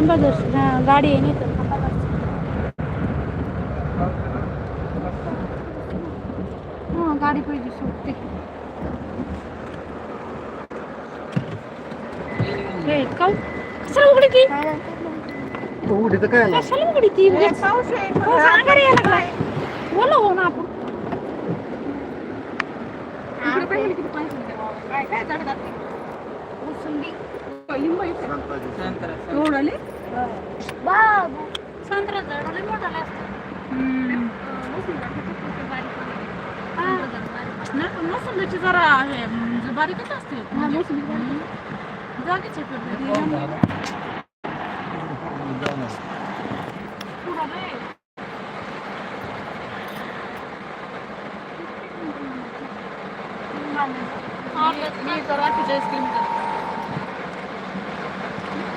थांबा जरा. हा, गाडी आहे नाही तर थांबा जरा. हा, गाडी पाहिजे सुटते हे काऊ कशाला उघडी ती उडीचं काय आलं? कशाला उघडी ती पाऊस अंगारी यायला लागलाय बोला हो ना आपण संत्रा झाड लय मोठाले असतात मोसंबीची जरा हे म्हणजे बारीकच असते जागेच संभाजीनगर दोनशे सात किलोमीटर लयच पाऊस आहे दुपान दुपान यावर्षी म्हटलीच आहे ना मग पहिला सुद्धा आला तर लयच पाऊस येणार आहे.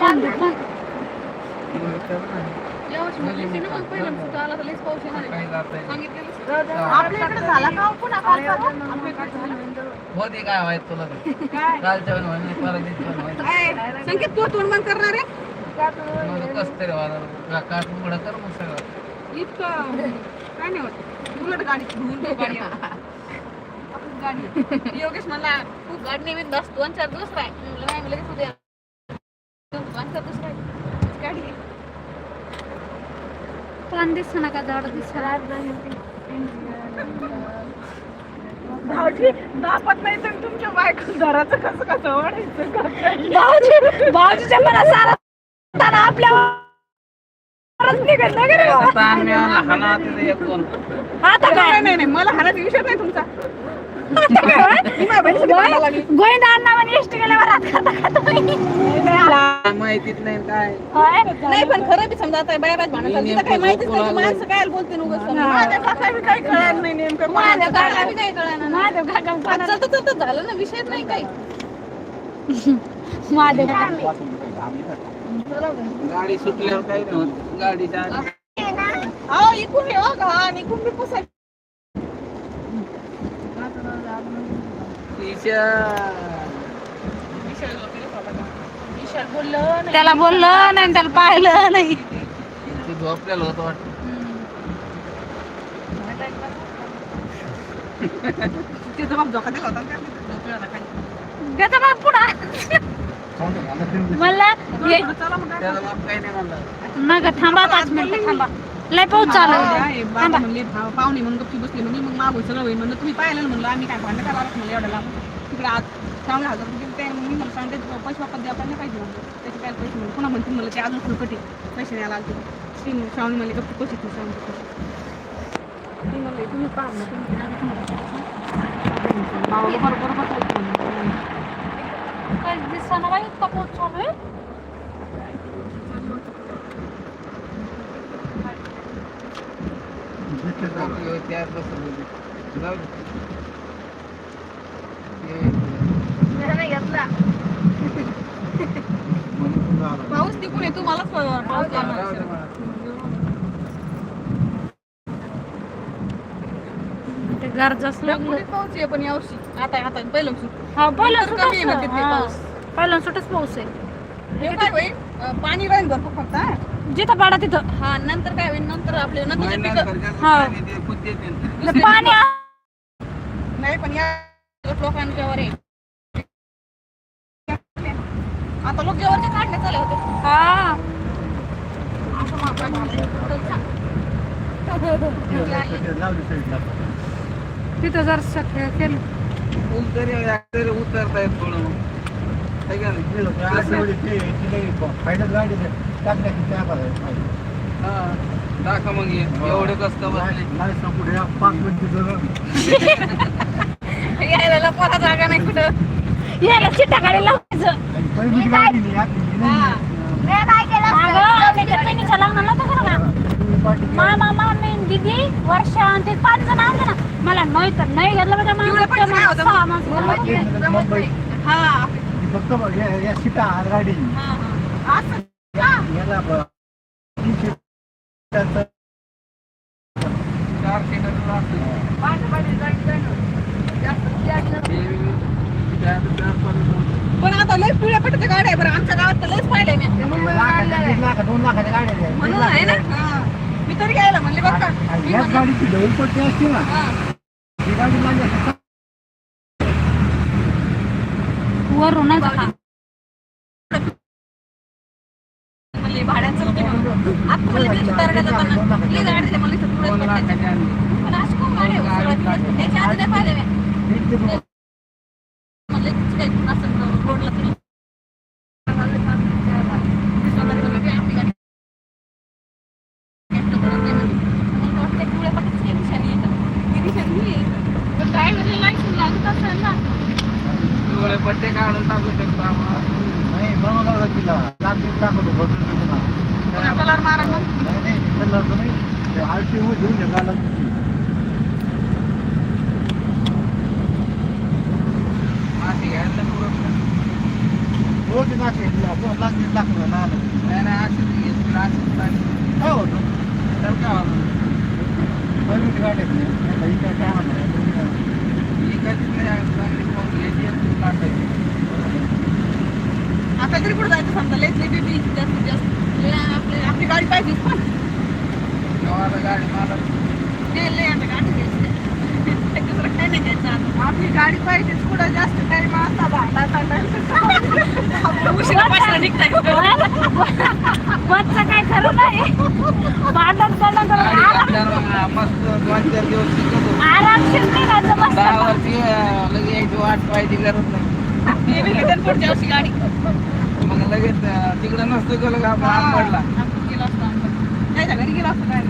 इकडे हो काय व्हायचं तुला कालच्या संकेत तू तोंड बंद करणार आहे कस कसं तरी का- काट उघडा कर मग सगळं. इतकं काय नाही होत उलट गाडी गाडी गाडी योगेश म्हणला तू गाडी नेहमी दस दोन चार दिवस राह नाही लगेच उद्या दोन चार दिवस राह गाडी आहे. पान दिसत ना का झाड भाऊजी दापत नाही तर तुमच्या बायको घराचं कसं कसं वाढायचं का काही? भाऊजी भाऊजीच्या मनात सारा ताण आपल्यावरच निघत ना गं रे बाबा. ताण मिळाला, हाना तिथे एक दोन. आता काय नाही नाही नाही मला हाणाचा विषय नाही तुमचा आता काय. गोविंद अण्णा म्हणे एसटी गेल्यावर खाता खाता. काय माहितीच नाही काय? नाही पण खरं बी समजा आता बाय बाय भांडण तिथं काही माहितीच नाही माणसं काय बोलते ना उगाच. माझ्या काका बी काही कळलं नाही नेमकं माझ्या काका बी काही कळलं नाही महादेव काका आज चालतं चालतं झालं ना विषयच नाही काही महादेव काका. गाडी सुटल्यावर काही नाही होत गाडीच्या आधी. अहो इकून ये हो का इकून बी पुसाय तिच्या विशाल बोललं नाही त्याला बोललं नाही त्याला पाहिलं नाही. ती झोपलेलं होतं वाटतं. मला मग थांबा पाच मिनिटं थांबा. लय पाऊस चालू म्हणले भाव- पाहुणे म्हणून गप्पी बसली म्हणजे मग मागून सगळं होईल म्हणलं तुम्ही पाहिलं ना म्हणलं आम्ही काय भांडण करायला म्हणलं एवढ्या लांब. तिकडे आज चांगले हजार रुपये. ते मी सांगते पैसे वापस द्या नाही पाहिजे त्याचे काय पैसे म्हणलं पुन्हा म्हणतील म्हणलं ते अजून फुलकटी पैसे नाही आला ती श्रावणी गप्पी कशी ती श्रावणी कशी ती म्हणले तुम्ही पाहा ना तुम्ही बरोबर बसलं. काय दिसना बाई इतका चालू आहे? बसून दे. पाऊस तिकून मलाच पाऊस मला. ते लागलं. पुढे पाऊस आहे पण यावर्षी आता पहिलं हा पहिलं कमी आहे पाऊस. पहिलं सुटच पाऊस आहे. हे काय होईल? पाणी राहील भरपूर फक्त. जिथं पाडा तिथं. हा नंतर काय होईल? नंतर आपले नंतर हा. पाणी नाही पण या लोकांच्यावर आहे. आता लोक जेवणचे काढणे चालले होते. हा. असं मागं झालंय. तिथं जर सख्य केलं. ऊन तरी तरी उतरता येत थोडं मग. है का नाही? हा. दाखवा मग हे. एवढे कष्ट बसले? यायला लपवायला जागा नाही कुठं यायला चिट्टा गाडी लावायचं. मामा दीदी वर्षा ते पाच जण आले ना मला नाही तर नाही घेतलं म्हणजे फक्त या सीटा गाडी असं का? याला ब- तीन सीटाचं चार सीटर असतील. पाठ पाठी जायचं जायचं. जास्त जास्त. हे चार- चार पर्यंत. पण आता लय पिवळ्या पट्ट्याच्या गाड्या आहे बरं आमच्या गावात तर लयच पाहिलंय मी मुंबईला लाखाच्या, आणलेल्या दीड आहे. लाख दोन लाखाच्या गाड्या आहेत. म्हणून आहे ना हा. मी तरी घ्यायला म्हणले बघ का आणि मी याच म्हणलं, गाडीची ढोल पट्टी असते ना हा. ही गाडी लागली असते. वरूनच हा. म्हणले भाड्याचं होते म्हणून. आता म्हणले तिथे तरड्या जाताना लई गाडी आहे म्हणले इथं पुढेच दोन पट्ट्याच्या. लाखाचे आणले. पण अशी खूप गाडी आहे सगळ्यात. त्याच्या आधी नाही पाहिले मी एक ते दोन. म्हणले तिथे काही खूप असं रोडला तरी आपली गाडी मला वाटतं पिवळ्या पट्ट्याची एक निशाणी आहे इथं. ही निशाणी ही आहे. पण काय म्हणजे लायसन लागत असेल ना पिवळे पट्टे काढून टाकू शकतो आपण नाही, बनवलं होतं तिला. होतं, बदलून दिलं ना. पुन्हा कलर मारा मग नाही, नाही, कलर तर नाही. ते RTO घेऊन ये, घाला तिथे. माती घ्यायला पुरत रोज लाख, दीड लाख होतं, लहान होतं. नाही नाही अशीच पाहिजे काय होतं? तर काय नवीन गाडी ही काय काय? ही कधीच नाही आहे, चांगली फोन घ्यायची टाकायची. आता तरी कुठं जायचं समजा? लय बेबी जास्तीत जास्त. आपली आपली गाडी पाहिजे पण. गाडी मला आता गाडी घ्यायची. दुसरं काय नाही घ्यायचं आता. आपली गाडी पाहिजे कुठं जास्त टाइम असा भांडा उशिरा पाचला निघताय बसचं काय खरं नाही. भांडण करणं मस्त दोन चार दिवस आरामशीर निघायचं मस्त यायची वाट पाहिजे गरज नाही. बी रिटर्न पुढच्या वर्षी गाडी. मग लगेच अं, तिकडं नसतो गेलो का आपण आंबडला आपण गेलो असतो आपण. त्याच्या घरी गेलो असतो काय?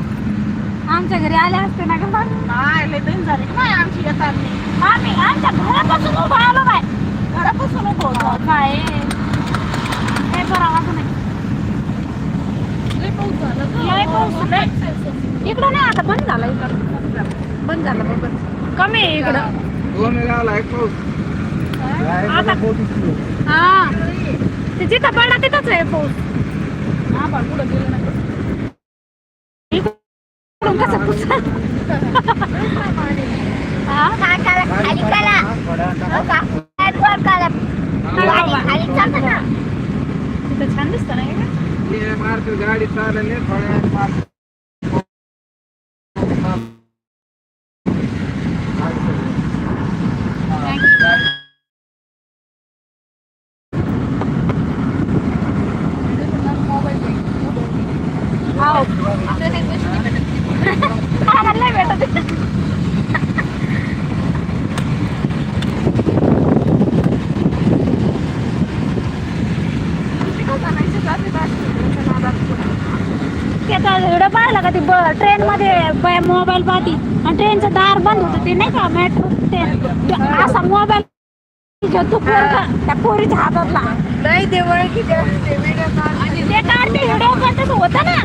आमच्या घरी आले असते ना गं पण. नाही लय दिन झाले. नाही आमची येतात नाही. आम्ही आमच्या घरापासून उभा आलो बाय घरापासून नको काय? काय करावं असं नाही लय पाऊस झाला गं. लय पाऊस, लय. इकडं नाही आता बंद झालं इकडं. बंद झालं बंद कमी आहे इकडं. दोन गावला एक पाऊस. उचलू. हा ते जिथं पडला तिथंच आहे पाऊस हा इकडून कसं? हा? तिथं छान दिसतं नाही का? मारतो गाडी चालले थोड्या वेळात मारतो. हाव. आपल्याला काही पैसे नाही भेटत. आम्हाला नाही भेटत शिकवता नाही शिकवत, ते बाकी त्यांच्या नादात पुढं. त्याचा पाहिला का ती ट्रेन मध्ये मोबाईल पाहती आणि ट्रेनचं दार बंद होतं ते नाही का? मेट्रो ते ते असा मोबाईल पोरगा त्या पोरीच्या हातातला. लय ते. आणि ते काढते व्हिडिओ होतं ना.